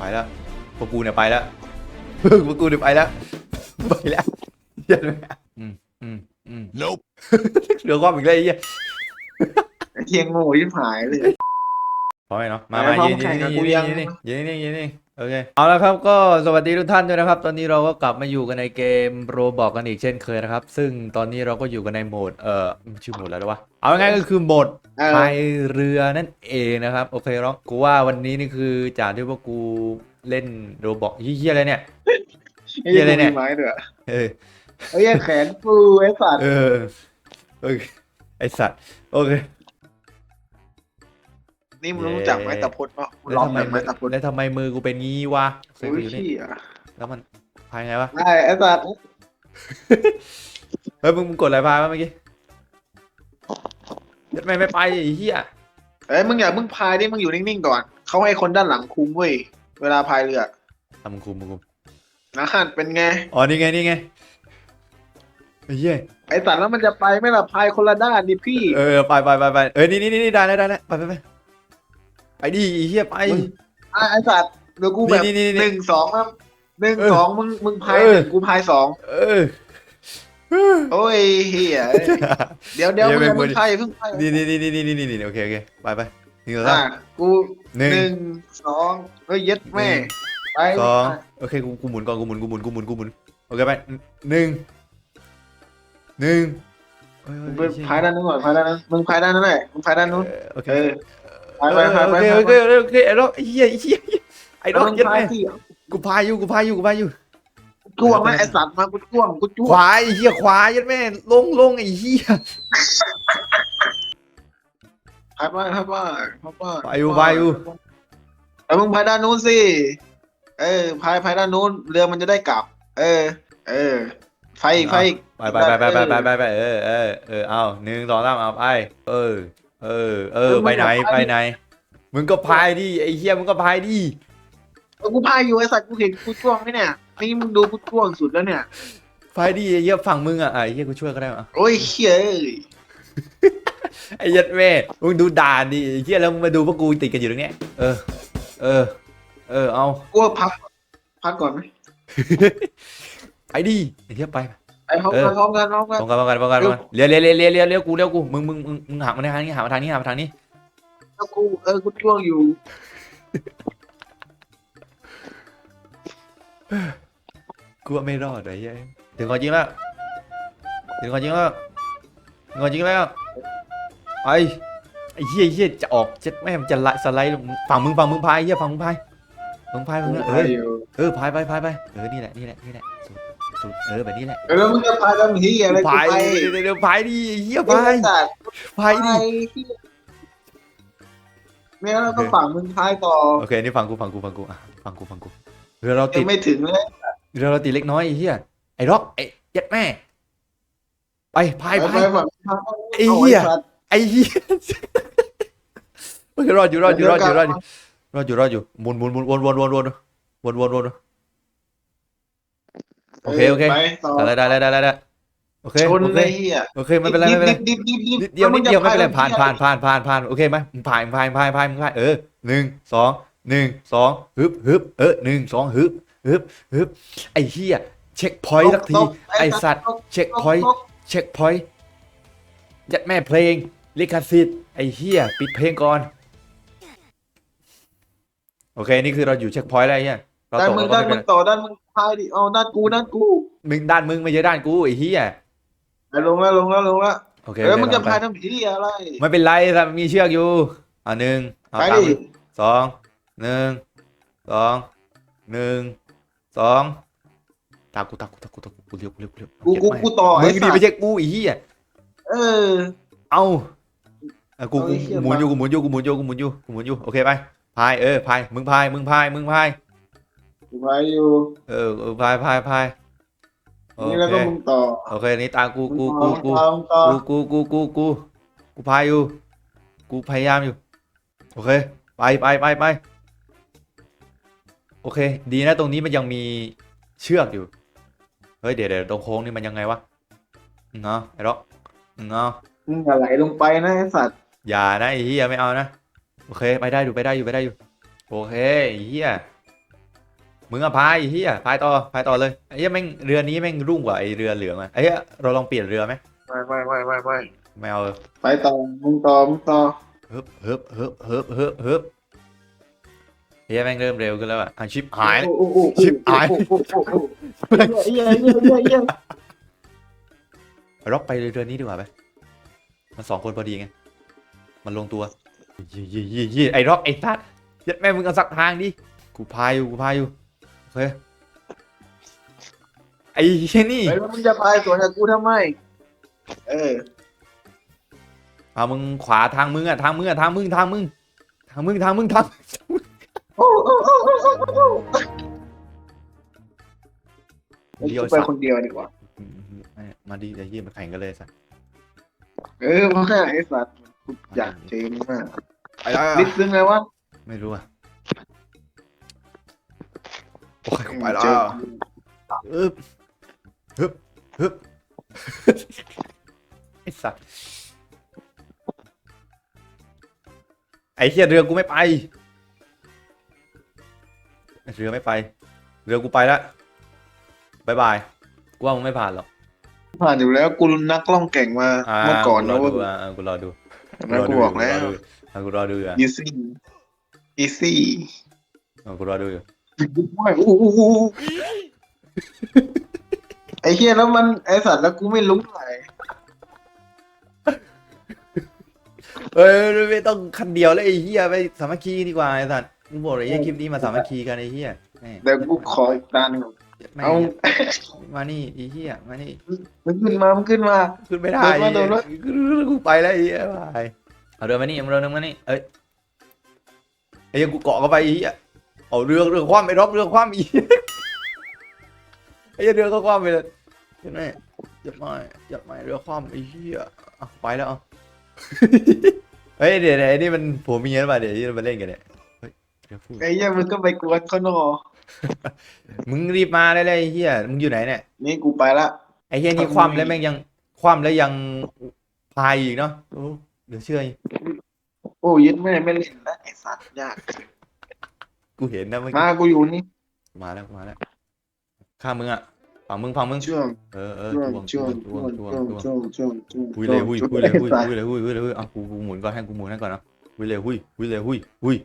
ไปแล้วพวกกูเนี่ยไปแล้วพวกกูเนี่ยไปแล้วไปแล้วเหี้ยเลยอืมอืมอืม Nope. เหลือความอีกเลยไอ้เหี้ยไอ้เทียงโง่ยิ่งหายเลย พร้อมไหมเนาะมาไปมาพร้อมยืนแข่งกับยืกูนยัง ยืนนี่ยืนนี่ยืนนี่ โอเค เอาละครับก็สวัสดีทุกท่านด้วยนะครับ ตอนนี้เราก็กลับมาอยู่กันในเกมโรบอกกันอีกเช่นเคยนะครับ ซึ่งตอนนี้เราก็อยู่กันในโหมด เอ่อ ชื่อโหมดอะไรวะ เอาง่ายๆก็คือโหมดเออ พายเรือนั่นเองนะครับ โอเคร้องกูว่าวันนี้นี่คือจากที่ว่ากูเล่นโรบอกเฮียอะไรเนี่ยไอ้เหี้ยอะไรเนี่ยมีไม้ด้วยเออไอ้เหี้ยแขนฟูไอ้สัตว์เออโอเคไอสัตว์ โอเค นี่มึงรู้จักไม้ตะพดปะมึงแล้วลองทำไมแบบไม้ตะพดแล้วทำไมมือกูเป็นงี้วะเคยโอ้ยอยู่นี่เหี้ยแล้วมันพายไงวะได้ไอ้สัตว์เฮ้ยมึงมึงกดอะไรพายวะเมื่อกี้ทำไมไม่ไปไอ้เหี้ยเอ้ยมึงอย่ามึงพายดิมึงอยู่นิ่งๆก่อนเขาให้คนด้านหลังคุมเว้ยเวลาพายเรือทำมึงคุมมึงคุมนะฮันเป็นไงอ๋อนี่ไงนี่ไงไอ้เหี้ยไอ้สัตว์แล้วมันจะไปไหม่ล่ะพายคนละด้านดิพี่เออไปไปไปไปเออนี่นี่นี่ได้แล้วได้แล้วไปไปไป ไปดิไอ้เหี้ยไปมึงอะไอ้สัตว์เดี๋ยวกูแบบนี่นี่นี่หนึ่งสองนะหนึ่งเออสองมึงมึงพายเออ หนึ่งกูพายสองเออ โอ้ยเฮียเอ้ยเดี๋ยวเดี๋ยวเดี๋มึยวงไปอย่าเพิ่งพายอย่าเพิ่งพายนี่นี่นี่นี่นี่นี่นี่โอเคโอเคไปไปหนึ่งสองอะสามกูหนึ่ง หนึ่งสองเฮ้ยเย็ดแม่หนึ่งไปสองโอเคกูกูหมุนก่อนกูหมุนกูหมุนกูหมุนกูหมุนโอเคไปหนึ่งหนึ่งเอ้ยมึงเอ้ไปยพายด้านนู้นก่อนพายด้านนั้นมึงพายด้านนั้นแหละมึงพายด้านนู้น เออโอเคเออเออ ไปไปไปไปโอเคโอเคโอเคไอ้ล็อกไอ้เหี้ยไอ้เหี้ยไอ้ล็อกยัดไปกูพายอยู่กูพายอยู่กูพายอยู่จ้วงไหมไอ้สัตว์มากูจ้วงกูจ้วงควายไอ้เหี้ยควายยันแม่ลงลงไอ้เหี้ยพาไปพาไปพาไปไปอยู่ไปอยู่ไอ้มึงพายด้านนู้นสิเออพายพายด้านนู้นเรือมันจะได้กลับ เออ เออไฟไฟไปไปไปไปไปไปไปเออเออเออเอาหนึ่งสองสามเอาไปเออ เออ เออ ไปไหน ไปไหน มึงก็พายดิ ไอ้เหี้ยมึงก็พายดิเออกูพายอยู่ไอ้สัตว์กูเห็นกูจ้วงไหมเนี่ย นี่มึงดูกูจ้วงสุดแล้วเนี่ย พายดิไอ้เหี้ยฝั่งมึงอะ ไอ้เหี้ยกูช่วยก็ได้อะโอ้ยเฮ้ยไอ้ยัดแม่ มึงดูด่านดิไอ้เหี้ยแล้วมึงมาดูพวกกูติดกันอยู่ตรงเนี้ย เออ เออ เออ เอา กูว่าพัก พักก่อนไหมไปดิไอ้เหี้ยไป ไปพร้อมกันพร้อมกันพร้อมกันป้องกันป้องกันป้องกันป้องกันเลี้ยวเลี้ยวเลี้ยวเลี้ยวเลี้ยวเลี้ยวกูเลี้ยวกูมึงมึงมึงมึงหักมาทางนี้หักมาทางนี้หักมาทางนี้แล้วกูเออกูจ้วงอยู่กูว่าไม่รอดไอ้เหี้ยถึงก่อนจริงแล้วถึงก่อนจริงแล้วถึงก่อนจริงแล้วไอ้ไอ้เหี้ยไอ้เหี้ยจะออกจะแม่มันจะไลสไลด์ลงฝั่งมึงฝั่งมึงพายไอ้เหี้ยฝั่งมึงพายมึงพายมึงนะเอพายออยู่เออพายไปพายไปเออนี่แหละนี่แหละนี่แหละ สุด เออแบบนี้แหละแล้วมึงจะพาทำเฮียอะไรพายไปเดี๋ยวพายดิเฮียพายพายดิไม่งั้นาก็ฝั่งมึงพายต่อโอเคนี่ฝั่งกูฝั่งกูฝั่งกูอะฝั่งกูฝั่งกูเรือเราติดไม่ถึงเลยเรือเราติดเล็กน้อยไอ้เฮียไอ้ร็อกไอ้ยัดแม่ไปพายพายไอ้เฮียไอ้เฮียรอดอยู่รอดอยู่รอดอยู่รอดอยู่รอดอยู่รอดอยู่หมุนหมุนหมุนวนวนวนวนวนวนวน โอเคโอเคไปต่อได้ได้ได้ได้ได้โอเคชนโอเคเลยเฮียโอเคไม่เป็นไรไม่เป็นไรดิบดิบดิบนิดเดียวนิดเดียวไม่เป็นไรผ่านผ่านผ่านผ่านผ่านโอเคไหมมึงผ่านผ่านผ่านผ่านมึงผ่านเออหนึ่งสองหนึ่งสองฮึบฮึบเออหนึ่งสองฮึบฮึบฮึบไอ้เหี้ยเช็คพอยต์สักทีไอ้สัตว์เช็คพอยต์เช็คพอยต์ยัดแม่เพลงลิขสิทธิ์ไอ้เฮียปิดเพลงก่อน โอเค นี่คือเราอยู่เช็คพอยต์แล้วไอ้เฮีย เราด้านตกมึเรางก็ด้านไม่มึเป็นงไรต่อด้านมึงพายดิเอาด้านกูด้านกูมึงด้านมึงไม่ใช่ด้านกูไอ้เฮียไปลงแล้วลงแล้วลงแล้วโอเคเออโอเคมึงจะไปพายทำผีอะไรไม่เป็นไรแต่มีเชือกอยู่อะหนึ่งเอาไปตามดิสองหนึ่งสองหนึ่งสองตามกูตามกูตามกูตามกูกูเร็วกูเร็วกูเร็วกูกูกูต่อมึไอ้งดีสัตไม่ว์ใช่กูไอ้เฮียเออ เอาอะกูเอากูไอ้เหี้ยหมุนอยู่มากูหมุนอยู่กูหมุนอยู่กูหมุนอยู่กูหมุนอยู่โอเคไปพายเออพายมึงพายมึงพายมึงพาย กูพายอยู่เออเออพายพายพายโอนี่แล้วเคก็มึงต่อ โอเคนี่ตากูกูกูกูมึงต่อ กูกูกูกูกูกูพายอยู่ กูพยายามอยู่ โอเค ไปไปไปไปโอเค ดีนะตรงนี้มันยังมีเชือกอยู่ เฮ้ยเดี๋ยวเดี๋ยวตรงโค้งนี่มันยังไงวะเงาไอ้ร็อกเงามึงอย่าไหลลงไปนะไอ้สัตว์อย่านะไอ้เหี้ยไม่เอานะ โอเค ไปได้อยู่ไปได้อยู่ไปได้อยู่ โอเคไอ้เหี้ย มึงอะพายไอ้เฮียพายต่อพายต่อเลยไอ้เฮียแม่งเรือนี้แม่งรุ่งกว่าไอ้เรือเหลืองอะไอ้เฮียเราลองเปลี่ยนเรือไหมไม่ไม่ไม่ไม่ไม่ไม่เอาไปต่อมึงต่อมึงต่อฮึบฮึบฮึบฮึบฮึบฮึบเฮียแม่งเริ่มเร็วขึ้นแล้วอะอะชิปหายโอ้โอ้โอ้ชิบหายโอ้โอ้โอ้โอ้เหี้ยเหี้ยเหี้ยเหี้ยเหี้ยร็อกไปเรือนี้ดีกว่าไหมมันสองคนพอดีไง มันลงตัวยี่ยี่ยี่ยี่ไอ้ร็อกไอ้ทัดยัดแม่มึงเอาสักทางดิ กูพายอยู่กูพายอยู่ โอเคไอ้เฮียนี่เฮ้ยแล้วมึงจะพายสวนกับกูทำไม เออ เอามึงขวาทางมึงอะทางมึงอะทางมึงทางมึงทางมึงทางมึงทางโอ้โอ้โอ้โอ้โอ้โอ้เลี้ยวกูไปสัตคว์นเดียวดีกว่ามาดิไอ้เหี้ยมาแข่งกันเลยสัตว์เออมาไอ้สัตว์กูอยากเจงมากไปแล้วนิดซึ้งเลยวะไม่รู้อะ ไปแล้เจอวอึบฮึบฮึบไอ้สัตว์ไอ้เหี้ยเรือกูไม่ไป เรือไม่ไป เรือกูไปแล้วบายบาย กูว่ามึงไม่ผ่านหรอก ผ่านอยู่แล้วกูนักล่องแก่งมาอ่าเมื่อก่อนรอนะเว้ยดูอ่ากูรอดูนะกูบอกแล้วอะกูรอดูอะ easy easy อะกูรอดูอยู่ ไม่อู้อู้อู้ไอ้เฮียแล้วมันไอ้สัตว์แล้วกูไม่รู้อะไรเอ้ยไม่ต้องคันเดียวเลยไอ้เหี้ยไปสามัคคีดีกว่าไอ้สัตว์กูบอกเลยไอ้คลิปนี้มาสามัคคีกันไอ้เหี้ยแม่เดี๋ยวกูขออีกตาหนึ่งแม่เอามานี่ไอ้เหี้ยมานี่มันขึ้นมามันขึ้นมา ขึ้นไม่ได้เดินมาเดินมากูไปแล้วไอ้เหี้ยไปเอาเรือมานี่เอาเรือนึงมานี่เอ้ยไอ้เหี้ยกูเกาะเข้าไปไอ้เหี้ย เอาเรือเรือคว่ำไอ้รอบเรือคว่ำอีกไอ้เหี้ยเรือก็คว่ำไปเลยเห็นไหมยัดไม่ยัดไม่เรือคว่ำไอ้เหี้ยอะไปแล้วเอาเฮ้ยเดี๋ยวเดี๋ยวไอ้นี่มันผัวเมียหรือเปล่าเดี๋ยวที่เรามาเล่นกันเนี่ยเฮ้ยเดี๋ยวพูดไอ้เฮียมันก็ไปกวนเขาหนอมึงรีบมาได้เลยไอ้เฮียมึงอยู่ไหนเนี่ยนี่กูไปละไอ้เฮียนี่คว่ำแล้วแม่งยังคว่ำแล้วยังพายอีกเนาะโอ้เดี๋ยวเชื่อโอ้ยึดแม่ไม่เล่นแล้วไอ้สัตว์ยาก กูเห็นนะเมื่อมากี้กูอยู่นี่มาแล้วมาแล้วข้ามมึงอะฝั่งมึงฝั่งมึงช่วงเออเออช่วงจ้วงช่จ้ววงงจ้วงช่วงจ้วงช่วงช่วงช่วงหุยเลยหุยหุยเลยหุยไอ้สัตว์หุยเลยหุยหุยเลยหุยเอากูกูหมุนก่อนให้กูหมุนให้ก่อนเนาะหุยเลยหุยหุยเลยหุยหุย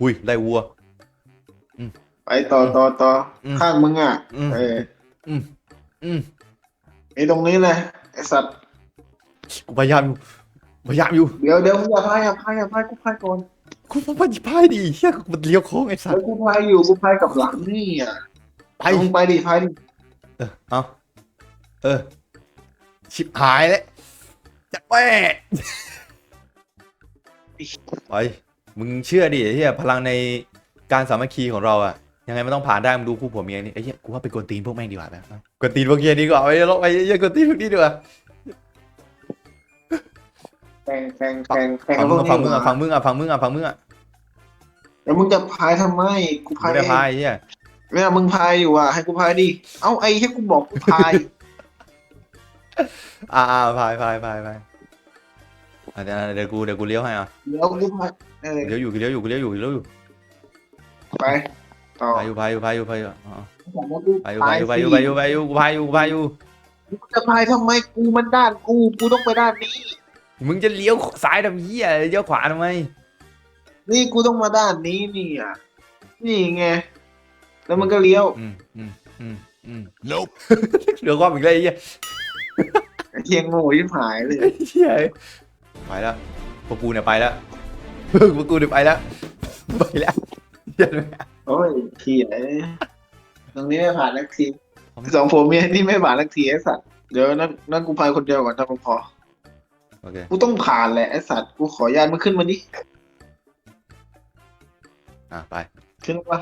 หุยไล่วัวไปต่อต่อต่ออมข้างมึงอะอืมเอออืมอืมไอ้ตรงนี้เลยไอ้สัตว์กูพยายามอยู่พยายามอยู่เดี๋ยวเดี๋ยวมึงอย่าพายอย่าพายอย่าพายกูพายก่อน กูพยายามพายดิเฮียมันเลี้ยวโค้งไอ้สัตแล้วว์กูพายอยู่กูพายกับหลังนี่อะไปมึงไปดิพายดิเออเอาเออ ชิบหายแล้วจัดแม่ไปมึงเชื่อดิไอ้เฮียพลังในการสามัคคีของเราอะยังไงมันต้องผ่านได้มึงดูคู่ผัวเมียนี่ไอ้เหี้ยกูว่าไปกวนตีนพวกแม่งดีกว่าแบบกวนตีนพวกเฮียดีกว่าไปลบไปเฮียกวนตีนพวกนี้ดีกว่า แข่งแข่งแข่งแข่งฝั่งมึงกับอะพวฝั่กงมึนี้งอะฝั่งมึงอะฝั่งมึงอะฝั่งมึงอะแล้วมึงจะพายทำไมกูกูพายไม่ได้เองพายไอ้เฮียเนี่ยมึงพายอยู่อะให้กูพายดิเอ้าไอ้ให้กูบอกกูพายอ่าอ่าพายพายพายพายอะเดี๋ยวเดี๋ยวกูเดี๋ยวกูเลี้ยวให้อะเดี๋ยวกูพายเออเลี้ยวอยู่กูเลี้ยวอยู่กูเลี้ยวอยู่กูเลี้ยวอยู่ไปต่อพายอยู่พายอยู่พายอยู่พายอยู่อ๋อพายพายอยู่พายอยู่พายอยู่พายอยู่พายอยู่กูพายอยู่กูพายอยู่กูจะพายทำไมกูมันด้านกูกูต้องไปด้านนี้ มึงจะเลี้ยวซ้ายทำเหี้ยเลี้ยวขวาทำไมนี่กูต้องมาด้านนี้นี่อะนี่ไงแล้วมันก็เลี้ยวอืมอืมอืมอืม nope เรือความอีกแล้วไอ้เหี้ยไอ้เทียงโง่ยิ่งหายเลยไอ้เหี้ยไปแล้วพวกกูเนี่ยไปแล้วพวกกูเนี่ยไปแล้วไปแล้วเหี้ยโอ้ยเทียตรงนี้ไม่ผ่านนักทีสองผัวเมียนี่ไม่ผ่านนักทีไอ้สัตว์เดี๋ยวนั่นนั่นกูพายคนเดียวก่อนถ้ามันพอ โอเค กูต้องผ่านแหละไอ้สัตว์กูขออนุญาตมันขึ้นมาดิอะไป ขึ้นมา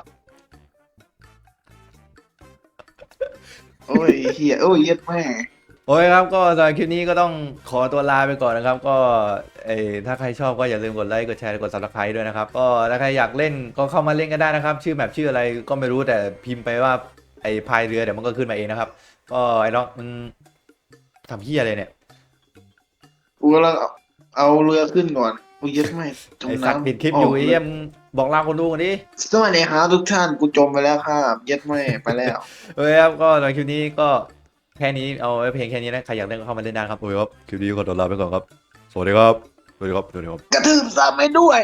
โอ้ยเฮียโอ้ยเหี้ย็ดแม่โอเคครับก็สำหรับคลิปนี้ก็ต้องขอตัวลาไปก่อนนะครับ ก็เออถ้าใครชอบก็อย่าลืมกดไลค์กดแชร์กด subscribe ด้วยนะครับ ก็ถ้าใครอยากเล่นก็เข้ามาเล่นกันได้นะครับ ชื่อแมปชื่ออะไรก็ไม่รู้แต่พิมพ์ไปว่าไอ้พายเรือเดี๋ยวมันก็ขึ้นมาเองนะครับ ก็ไอ้ล็อกมึงทำเหี้ยอะไรเนี่ย กูกำลังเอาเอาเรือขึ้นก่อนกูเย็ดแม่จมไอ้น้ำสัตว์ปิดคลิปอยู่ไอ้เหี้ยมึงบอกลาคนดูกันดิ สวัสดีครับทุกท่านกูจมไปแล้วครับเย็ดไม่ไปแล้วโอเคครับก็ในคลิปนี้ก็แค่นี้เอาไว้เพลงแค่นี้นะใครอยากเล่นก็เข้ามาเล่นได้ครับโอเคครับคลิปนี้ก็ขอตัวลาไปก่อนครับ สวัสดีครับ สวัสดีครับสวัสดีครับ กระทืบซ้ำไม่ด้วย